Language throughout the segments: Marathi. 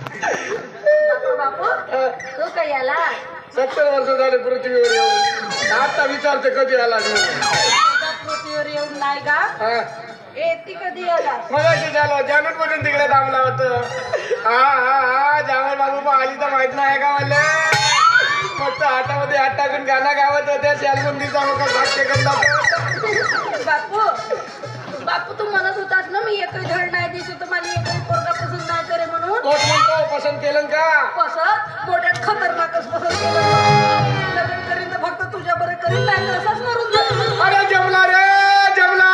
बापू बापू तू काय आला सत्तर वर्ष झाले पृथ्वीवर येऊन. आता विचारते कधी आला तुझ्या पृथ्वीवर येऊन नाही का? हा. ए ती कधी आला मगाशी झालं जानूट मधून तिकडे थांबला होतं. हा हा हा जावळ बाबू आली तर माहीत नाही का मला? मस्त हातामध्ये हात टाकून गाणं गावत होत्या शालबंदीचा मग सेकंद बापू बापू तू म्हणत होतास ना मी एकही धड नाही दिसू तर पसंत केलं का? पसंत? मोठ्यात खतरनाकच पसंत केलं. लग्न करीन तर फक्त तुझ्या बरं करीन नाही तर असाच मरून जाईल. अरे जमला रे जमला.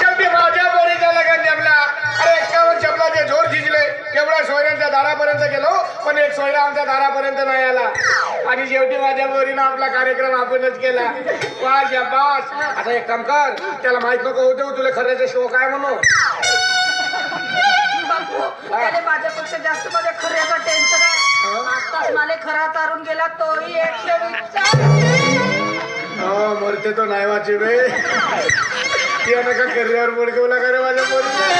शेवटी माझ्या पोरीचा लगन जमला? अरे एक्कावन्न चपलाचे जोर झिजले एवढ्या सोयऱ्यांच्या दारापर्यंत गेलो पण एक सोयरा आमच्या दारापर्यंत नाही आला. आणि शेवटी माझ्या पोरीनं आपला कार्यक्रम आपणच केला. वास या बास आता एक काम कर त्याला माहीत नको होते तुला खऱ्याचा शो काय म्हणू त्याने जास्त माझ्या खऱ्याचा टेन्शन आहे. आताच मला खरा तारून गेला तोही एकशे वीसचा. हो मरते तो नाही वाचे बे ती नका करिअर बडकवला का रे माझ्या पोरीने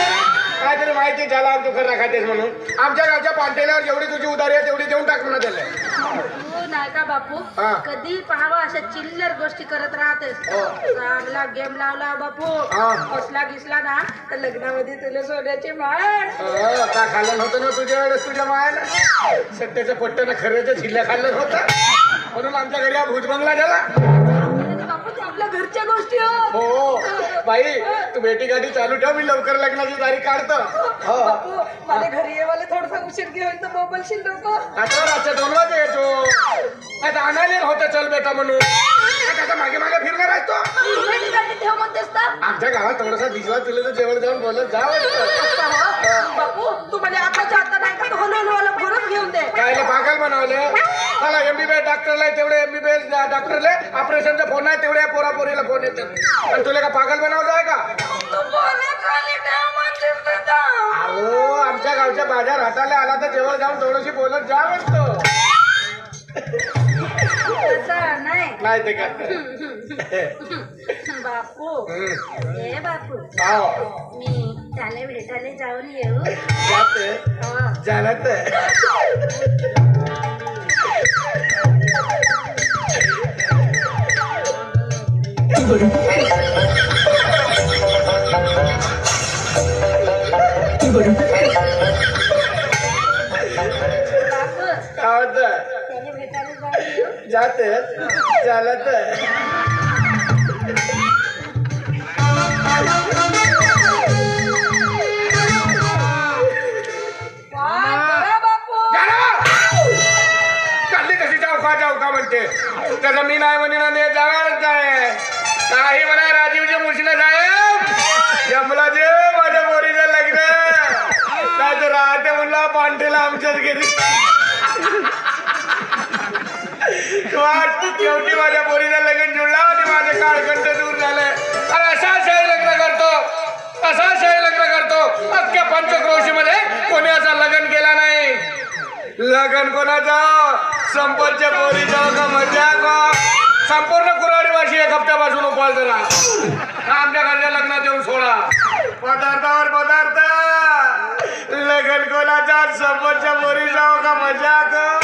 काहीतरी माहिती झाला तू खरं खातेस म्हणून. आमच्या गावच्या पांटेल्यावर जेवढी तुझी उधारी आहे तेवढी देऊन टाक म्हणा त्याला. नाही का बापू? हा. कधी पाहावा अशा चिल्लर गोष्टी करत राहतेस हो. चांगला गेम लावला बापू. हा. फसला घिसला ना? तर लग्नामध्ये तुला सोन्याची माळ. हो, का खाल्लं नव्हतं ना तुझ्या वेळेस तुझ्या मायाला सत्याचं पट्ट्यानं खऱ्याचं झिल्ल्या खाल्लं होतं म्हणून आमच्या घरी हा भुजबंगला झाला. बापू ते आपल्या घरच्या गोष्टी हो. हो. बाई तू भेटी गाडी चालू ठेव मी लवकर लग्नाची तारीख काढतो. हो. बापू मला घरी येवायला थोडासा उशीर घेऊन तर मोबाईल शिल्लक आता रातच्या दोन वाजे येतो. आता आणायला होतं चल बेटा म्हणून. आता आता मागे मागे फिरणार आहे तो. गाडी ठेव म्हणतेस तर. आमच्या गावात थोडासा दिसला तुला तर जेवण जाऊन बोलत जा वाटतं. बापू तू मला आताच्या आता नाही का हलू हलू फोनच घेऊन दे. कायले पागल बनवले? मला एमबीबीएस डॉक्टरला तेवढे एमबीबीएस डॉक्टरले ऑपरेशनचा फोन आहे तेवढ्या पोरा पोरीला फोन येतात. आणि तुला का पागल बनवलं आहे का? तू म्हणतेस तर जा. अहो आमच्या गावच्या बाजार हाताला आला तर जेवण जाऊन थोडीशी बोलत जा म्हणतो नाही ते काय बापू. ए बापू. हो मी त्याला भेटायला जाऊन येऊ. जाते. हो. जाणत बापू जाते चालत कशी चौका चौका म्हणते. त्याचं मी नाही म्हणे ना जाणारच आहे काही म्हणा राजीवच्या मुशीला साहेब जमला जे माझ्या पोरीचं लग्न. तर राहते म्हणला पांठेला आमच्याच वाट शेवटी माझ्या पोरीला लग्न जुळला आणि माझे काळकंठ दूर झालं. अरे असा शाही लग्न करतो. असा शाही लग्न करतो. अख्ख्या पंचक्रोशी मध्ये कोणी असा लग्न केला नाही. लगन कोणाचा? संपतच्या पोरीचा का मजा का? संपूर्ण कुराडीवाशी एक हप्त्यापासून उपाल करा आमच्या घरच्या लग्नात येऊन सोडा. पदार्थावर पदार्थ. लगन कोणाचा? संपतच्या पोरीचा का मजा का?